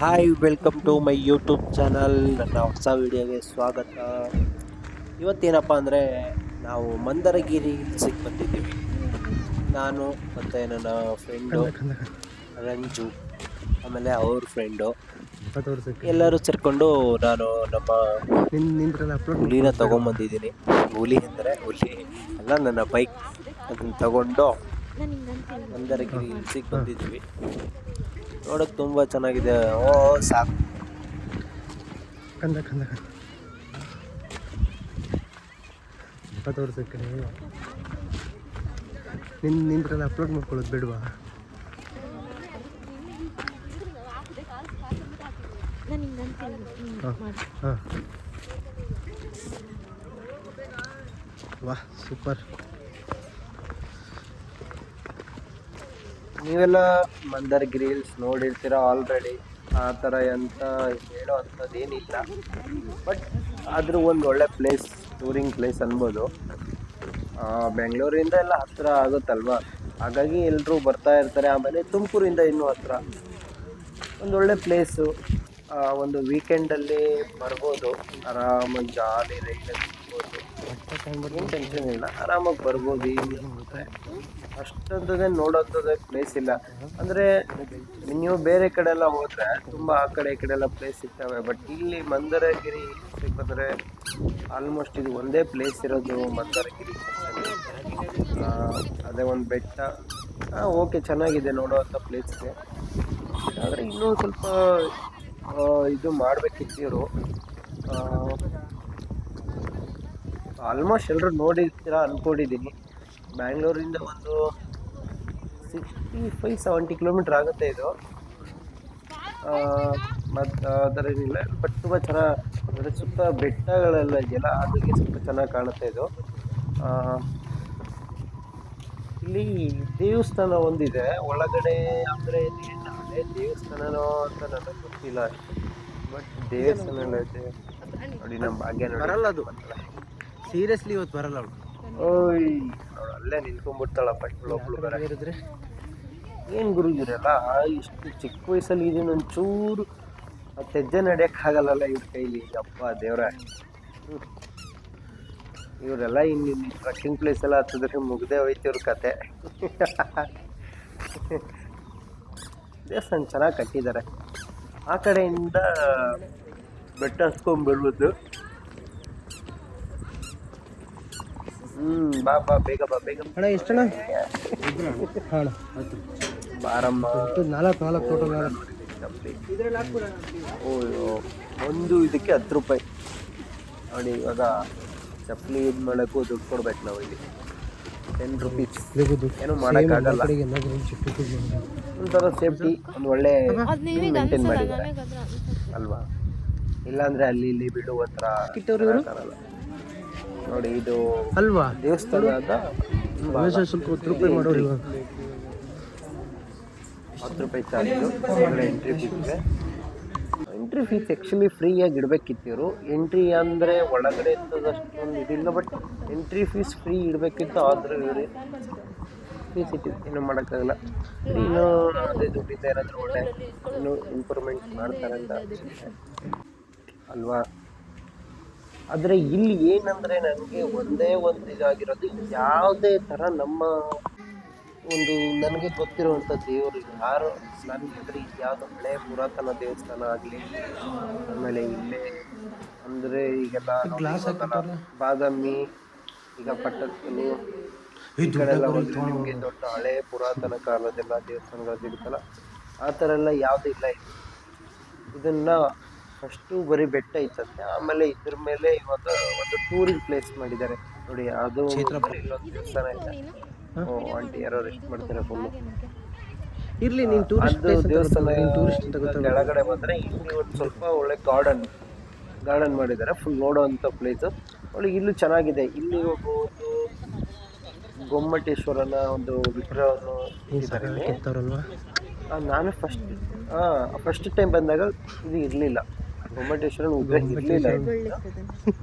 Hi welcome to my YouTube channel ನನ್ನ ಹೊಸ ವಿಡಿಯೋಗೆ ಸ್ವಾಗತ. ಇವತ್ತೇನಪ್ಪ ಅಂದರೆ ನಾವು ಮಂದರಗಿರಿ ಸಿಕ್ಕಿ ಬಂದಿದ್ದೀವಿ. ನಾನು ಮತ್ತು ನನ್ನ ಫ್ರೆಂಡು ರಂಜು ಆಮೇಲೆ ಅವ್ರ ಫ್ರೆಂಡು ಎಲ್ಲರೂ ಸೇರಿಕೊಂಡು ನಾನು ನಮ್ಮ ಹುಲಿನ ತೊಗೊಂಬಂದಿದ್ದೀನಿ. ಹುಲಿ ಅಂದರೆ ಹುಲಿ ಅಲ್ಲ ನನ್ನ ಬೈಕ್ ಅದನ್ನು ತಗೊಂಡು ಮಂದರಗಿರಿ ಸಿಕ್ಕಿ ಬಂದಿದ್ದೀವಿ. ನೋಡೋಕೆ ತುಂಬ ಚೆನ್ನಾಗಿದೆ. ಓ ಸಾಕು. ಕಂದ ಕಂದ ಅಪ್ಪ ತೋರ್ಸಕ್ಕೆ ನಿನ್ ನಿಂದ್ರಲ್ಲ ಅಪ್ಲೋಡ್ ಮಾಡ್ಕೊಳ್ಳೋದು ಬೇಡವಾ? ಹಾಂ ಹಾಂ. ವಾ ಸೂಪರ್. ನೀವೆಲ್ಲ ಮಂದರ್ಗಿರಿ ಹಿಲ್ಸ್ ನೋಡಿರ್ತೀರ ಆಲ್ರೆಡಿ ಆ ಥರ ಎಂತ ಹೇಳೋ ಅಂಥದ್ದು ಏನಿಲ್ಲ ಬಟ್ ಆದರೂ ಒಂದು ಒಳ್ಳೆ ಪ್ಲೇಸ್ ಟೂರಿಂಗ್ ಪ್ಲೇಸ್ ಅನ್ಬೋದು. ಬೆಂಗಳೂರಿಂದ ಎಲ್ಲ ಹತ್ತಿರ ಆಗುತ್ತಲ್ವ? ಹಾಗಾಗಿ ಎಲ್ಲರೂ ಬರ್ತಾ ಇರ್ತಾರೆ. ಆಮೇಲೆ ತುಮಕೂರಿಂದ ಇನ್ನೂ ಹತ್ತಿರ ಒಂದೊಳ್ಳೆ ಪ್ಲೇಸು ಒಂದು ವೀಕೆಂಡಲ್ಲಿ ಬರ್ಬೋದು. ಆರಾಮಾಗಿ ಜಾಲಿ ರೈಡ್ ಸಿಗ್ಬೋದು ಏನು ಟೆನ್ಷನ್ ಇಲ್ಲ. ಆರಾಮಾಗಿ ಬರ್ಬೋದು ಇಲ್ಲಿ ಅಷ್ಟೊಂದೇ ನೋಡೋಂಥದ್ದೇ ಪ್ಲೇಸ್ ಇಲ್ಲ. ಅಂದರೆ, ನೀವು ಬೇರೆ ಕಡೆ ಎಲ್ಲ ಹೋದ್ರೆ ತುಂಬ ಆ ಕಡೆ ಈ ಕಡೆ ಎಲ್ಲ ಪ್ಲೇಸ್ ಸಿಗ್ತವೆ. ಬಟ್ ಇಲ್ಲಿ ಮಂದರಗಿರಿ ಬಂದರೆ ಆಲ್ಮೋಸ್ಟ್ ಇದು ಒಂದೇ ಪ್ಲೇಸ್ ಇರೋದು ಮಂದರಗಿರಿ ಅದೇ ಒಂದು ಬೆಟ್ಟ. ಓಕೆ ಚೆನ್ನಾಗಿದೆ ನೋಡೋವಂಥ ಪ್ಲೇಸ್ಗೆ ಆದರೆ ಇನ್ನೂ ಸ್ವಲ್ಪ ಇದು ಮಾಡಬೇಕಿತ್ತು ಇವರು. ಆಲ್ಮೋಸ್ಟ್ ಎಲ್ಲರೂ ನೋಡಿರ್ತೀರ ಅಂದ್ಕೊಂಡಿದ್ದೀನಿ ಬ್ಯಾಂಗ್ಳೂರಿಂದ ಒಂದು ಸಿಕ್ಸ್ಟಿ ಫೈವ್ ಸೆವೆಂಟಿ ಕಿಲೋಮೀಟ್ರ್ ಆಗುತ್ತೆ ಇದು. ಮತ್ತು ಅದರ ಏನಿಲ್ಲ ಬಟ್ ತುಂಬ ಚೆನ್ನಾಗಿ ಅಂದರೆ ಸುತ್ತ ಬೆಟ್ಟಗಳೆಲ್ಲ ಇದೆಯಲ್ಲ ಅದಕ್ಕೆ ಸ್ವಲ್ಪ ಚೆನ್ನಾಗಿ ಕಾಣುತ್ತೆ ಇದು. ಇಲ್ಲಿ ದೇವಸ್ಥಾನ ಒಂದಿದೆ. ಒಳಗಡೆ ಅಂದರೆ ಹಳೆ ದೇವಸ್ಥಾನನೋ ಅಂತ ನನಗೆ ಗೊತ್ತಿಲ್ಲ ಅಷ್ಟು. ಬಟ್ ದೇವಸ್ಥಾನ ನೋಡಿ ನಮ್ಮ ಭಾಗ್ಯ ನೋಡಿ. ಬರಲ್ಲ ಅದು. ಸೀರಿಯಸ್ಲಿ ಇವತ್ತು ಬರಲ್ಲ ಅವಳು. ಓಯ್ ಅವ್ಳು ಅಲ್ಲೇ ನಿಂತ್ಕೊಂಡ್ಬಿಡ್ತಾಳಪ್ಪ ಒಬ್ಳು ಬರೋದ್ರೆ ಏನು ಏನು ಗುರುಗಿರಲ್ಲ ಇಷ್ಟು ಚಿಕ್ಕ ವಯಸ್ಸಲ್ಲಿ ಇದೀನಿ ಒಂಚೂರು ಮತ್ತೆ ಹೆಜ್ಜೆ ನಡೆಯೋಕ್ಕಾಗಲ್ಲಲ್ಲ ಇವ್ರ ಕೈಲಿ. ಅಪ್ಪ ದೇವ್ರ. ಇವರೆಲ್ಲ ಇನ್ನು ಟ್ರಕ್ಕಿಂಗ್ ಪ್ಲೇಸ್ ಎಲ್ಲ ಹತ್ತಿದ್ರೆ ಮುಗ್ದೇ ಹೋಯ್ತು ಇವ್ರ ಕತೆ. ದೇವಸ್ಥಾನ ಚೆನ್ನಾಗಿ ಕಟ್ಟಿದ್ದಾರೆ ಆ ಕಡೆಯಿಂದ ಬೆಟ್ಟ ಹತ್ಕೊಂಡ್ಬರ್ಬೋದು ಹ್ಮ್ ಬಾ ಬಾ ಬೇಗ ಬಾ ಬೇಗ ಅಣ್ಣ ಎಷ್ಟಣ್ಣ? ಹಾಂ ಬಾರಮ್ಮ ನಾಲ್ಕು ನಾಲ್ಕು ಟೋಟಲ್ ನಾಲ್ಕು ಓ ಒಂದು ಇದಕ್ಕೆ ಹತ್ತು ರೂಪಾಯಿ. ನೋಡಿ ಇವಾಗ ಚಪ್ಪಲಿ ಇದು ಮಾಡೋಕ್ಕೂ ದುಡ್ಡು ಕೊಡ್ಬೇಕು ನಾವು ಇಲ್ಲಿ. ಟೆನ್ ರುಪೀಸ್ ಏನು ಮಾಡೋಕ್ಕಾಗಲ್ಲ. ಒಂಥರ ಸೇಫ್ಟಿ ಒಂದು ಒಳ್ಳೆ ಮೇಂಟೈನ್ ಮಾಡಿದ್ದಾರೆ. ಅಲ್ವಾ? ಇಲ್ಲಾಂದ್ರೆ ಅಲ್ಲಿ ಇಲ್ಲಿ ಬಿಡುವ ಹತ್ರ. ನೋಡಿ ಇದು ಅಲ್ವಾ? ದೇವಸ್ಥಾನದ ವಯಸ್ಸು ಸ್ವಲ್ಪ ಹತ್ತು ರೂಪಾಯಿ ಮಾಡೋರು ಇವಾಗ. ಹತ್ತು ರೂಪಾಯಿ ಚಾರ್ಜು. ಎಂಟ್ರಿ ಫೀಸ್ಗೆ ಎಂಟ್ರಿ ಫೀಸ್ ಆ್ಯಕ್ಚುಲಿ ಫ್ರೀಯಾಗಿ ಇಡಬೇಕಿತ್ತು ಇವರು. ಎಂಟ್ರಿ ಅಂದರೆ ಒಳಗಡೆ ಅಷ್ಟೊಂದು ಇದಿಲ್ಲ ಬಟ್ ಎಂಟ್ರಿ ಫೀಸ್ ಫ್ರೀ ಇಡಬೇಕಿತ್ತು ಆದರೂ ಇವರು ಫೀಸ್ ಇಟ್ಟಿದ್ದು ಏನೂ ಮಾಡೋಕ್ಕಾಗಲ್ಲ. ಇನ್ನು ಇನ್ನೂ ಅದೇ ದುಡ್ಡಿಂದ ಏನಾದರೂ ಒಳ್ಳೆ ಇನ್ನೂ ಇಂಪ್ರೂವ್ಮೆಂಟ್ ಮಾಡ್ತಾರೆ ಅಂತ ಅಲ್ವಾ? ಆದರೆ ಇಲ್ಲಿ ಏನಂದರೆ ನನಗೆ ಒಂದೇ ಒಂದು ಇದಾಗಿರೋದು ಯಾವುದೇ ಥರ ನಮ್ಮ ಒಂದು ನನಗೆ ಗೊತ್ತಿರುವಂಥ ದೇವರು ಯಾರು? ನನಗೆ ಯಾವುದೋ ಹಳೆ ಪುರಾತನ ದೇವಸ್ಥಾನ ಆಗಲಿ ಆಮೇಲೆ ಇಲ್ಲೇ ಅಂದರೆ ಈಗೆಲ್ಲ ಬಾದಾಮಿ ಈಗ ಪಟ್ಟದಕಲ್ಲು ಈ ಕಡೆ ಎಲ್ಲ ನಿಮಗೆ ದೊಡ್ಡ ಹಳೆ ಪುರಾತನ ಕಾಲದೆಲ್ಲ ದೇವಸ್ಥಾನಗಳು ಸಿಗುತ್ತಲ್ಲ ಆ ಥರ ಎಲ್ಲ ಯಾವುದೂ ಇಲ್ಲ. ಇದನ್ನ ಫಸ್ಟು ಬರೀ ಬೆಟ್ಟ ಇತ್ತಂತೆ. ಆಮೇಲೆ ಇದ್ರ ಮೇಲೆ ಇವಾಗ ಒಂದು ಟೂರಿಂಗ್ ಪ್ಲೇಸ್ ಮಾಡಿದ್ದಾರೆ. ನೋಡಿ ಅದು ಬರೀ ಇಲ್ಲೊಂದು ದೇವಸ್ಥಾನ ಇದೆ. ಓ ಆಂಟಿ ಯಾರೋ ರೆಸ್ಟ್ ಮಾಡ್ತಾರೆ ಫುಲ್ಲು ಇರ್ಲಿ ನೀನು ಟೂರಿಸ್ಟ್ ದೇವಸ್ಥಾನ ಟೂರಿಸ್ಟ್ ಅಂತ ಗೊತ್ತಲ್ಲ. ಕೆಳಗಡೆ ಬಂದ್ರೆ ಇಲ್ಲಿ ಒಂದು ಸ್ವಲ್ಪ ಒಳ್ಳೆ ಗಾರ್ಡನ್ ಗಾರ್ಡನ್ ಮಾಡಿದ್ದಾರೆ. ಫುಲ್ ನೋಡೋವಂಥ ಪ್ಲೇಸು ಒಳ್ಳೆ ಇಲ್ಲೂ ಚೆನ್ನಾಗಿದೆ. ಇಲ್ಲಿ ಹೋಗ್ಬೋದು ಗೊಮ್ಮಟೇಶ್ವರನ ಒಂದು ವಿಗ್ರಹವನ್ನು ನಾನು ಫಸ್ಟ್ ಹಾಂ ಫಸ್ಟ್ ಟೈಮ್ ಬಂದಾಗ ಇದು ಇರಲಿಲ್ಲ. ಗೊಮ್ಮಟೇಶ್ವರನ ವಿಗ್ರಹ ಇರಲಿಲ್ಲ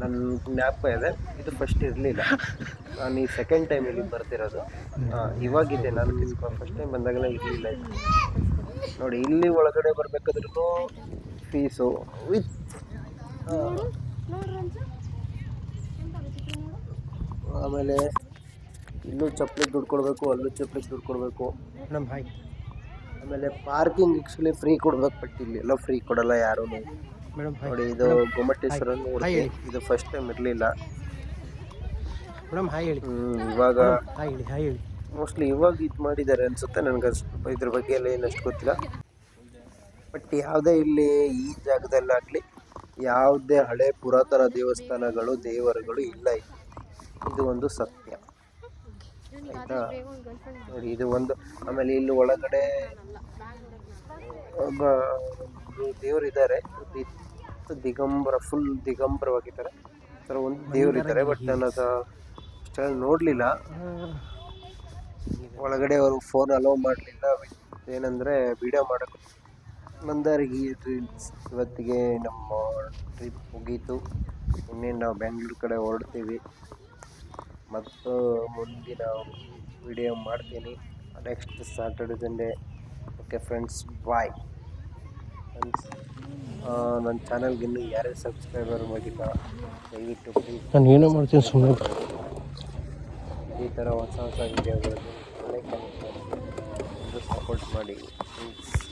ನನ್ನ ಜ್ಞಾಪಕ ಇದೆ. ಇದು ಫಸ್ಟ್ ಇರಲಿಲ್ಲ. ನಾನು ಈ ಸೆಕೆಂಡ್ ಟೈಮ್ ಇಲ್ಲಿ ಬರ್ತಿರೋದು. ಹಾಂ ಇವಾಗಿದೆ ನಾನು ಫಸ್ಟ್ ಟೈಮ್ ಬಂದಾಗೆಲ್ಲ ಇರಲಿಲ್ಲ ನೋಡಿ ಇಲ್ಲಿ ಒಳಗಡೆ ಬರಬೇಕಾದ್ರೂ ಫೀಸು ವಿತ್ ಆಮೇಲೆ ಇಲ್ಲೂ ಚಪ್ಪಲಿ ದುಡ್ಡು ಕೊಡಬೇಕು ಅಲ್ಲೂ ಚಪ್ಪಲಿ ದುಡ್ಡು ಕೊಡಬೇಕು. ನಮ್ಮ ಹಾಯ್ ಆಮೇಲೆ ಪಾರ್ಕಿಂಗ್ ಆ್ಯಕ್ಚುಲಿ ಫ್ರೀ ಕೊಡ್ಬೇಕು ಬಟ್ ಇಲ್ಲಿ ಎಲ್ಲ ಫ್ರೀ ಕೊಡಲ್ಲ ಯಾರೂ ಮೇಡಮ್ ಹಾಯ್ ನೋಡಿ ಇದು ಗೊಮ್ಮಟೇಶ್ವರ ಮೂರ್ತಿ ಇದು ಫಸ್ಟ್ ಟೈಮ್ ಇರಲಿಲ್ಲ. ಮೇಡಮ್ ಹಾಯ್ ಹೇಳಿ. ಇವಾಗ ಹಾಯ್ ಹೇಳಿ ಹಾಯ್ ಹೇಳಿ. ಮೋಸ್ಟ್ಲಿ ಇವಾಗ ಇದು ಮಾಡಿದ್ದಾರೆ ಅನ್ಸುತ್ತೆ ನನಗೆ ಅಷ್ಟು ಇದ್ರ ಬಗ್ಗೆ ಎಲ್ಲ ಏನಷ್ಟು ಗೊತ್ತಿಲ್ಲ. ಬಟ್ ಯಾವುದೇ ಇಲ್ಲಿ ಈ ಜಾಗದಲ್ಲಾಗಲಿ ಯಾವುದೇ ಹಳೆ ಪುರಾತನ ದೇವಸ್ಥಾನಗಳು ದೇವರುಗಳು ಇಲ್ಲ ಇದು ಒಂದು ಸತ್ಯ. ಆಯಿತಾ? ನೋಡಿ ಇದು ಒಂದು ಆಮೇಲೆ ಇಲ್ಲಿ ಒಳಗಡೆ ದೇವರಿದ್ದಾರೆ ದಿಗಂಬರ ಫುಲ್ ದಿಗಂಬರವಾಗಿದ್ದಾರೆ. ಥರ ಒಂದು ದೇವರಿದ್ದಾರೆ ಬಟ್ ನಾನು ಅದು ಅಷ್ಟೆಲ್ಲ ನೋಡಲಿಲ್ಲ. ಒಳಗಡೆ ಅವರು ಫೋನ್ ಅಲೋ ಮಾಡಲಿಲ್ಲ. ಏನಂದರೆ ವಿಡಿಯೋ ಮಾಡೋಕ್ಕೆ. ಮಂದಾರಿಗೆ ಟ್ರಿಪ್ಸ್ ಇವತ್ತಿಗೆ ನಮ್ಮ ಟ್ರಿಪ್ ಮುಗೀತು. ಇನ್ನೇನು ನಾವು ಬೆಂಗಳೂರು ಕಡೆ ಹೊರಡ್ತೀವಿ. ಮತ್ತು ಮುಂದಿನ ವಿಡಿಯೋ ಮಾಡ್ತೀನಿ. Next Saturday Sunday okay friends bye friends ನನ್ನ ಚಾನಲ್ಗೆ ಇನ್ನೂ ಯಾರೇ ಸಬ್ಸ್ಕ್ರೈಬರ್ ಮಾಡಿಲ್ಲ ದಯವಿಟ್ಟು ಪ್ಲೀಸ್ ನಾನು ಏನೋ ಮಾಡ್ತೀನಿ ಸುಮ್ಮನೆ ಈ ಥರ ಹೊಸ ಹೊಸ ವಿಡಿಯೋಗಳನ್ನು ಲೈಕ್ ಸಪೋರ್ಟ್ ಮಾಡಿ ಪ್ಲೀಸ್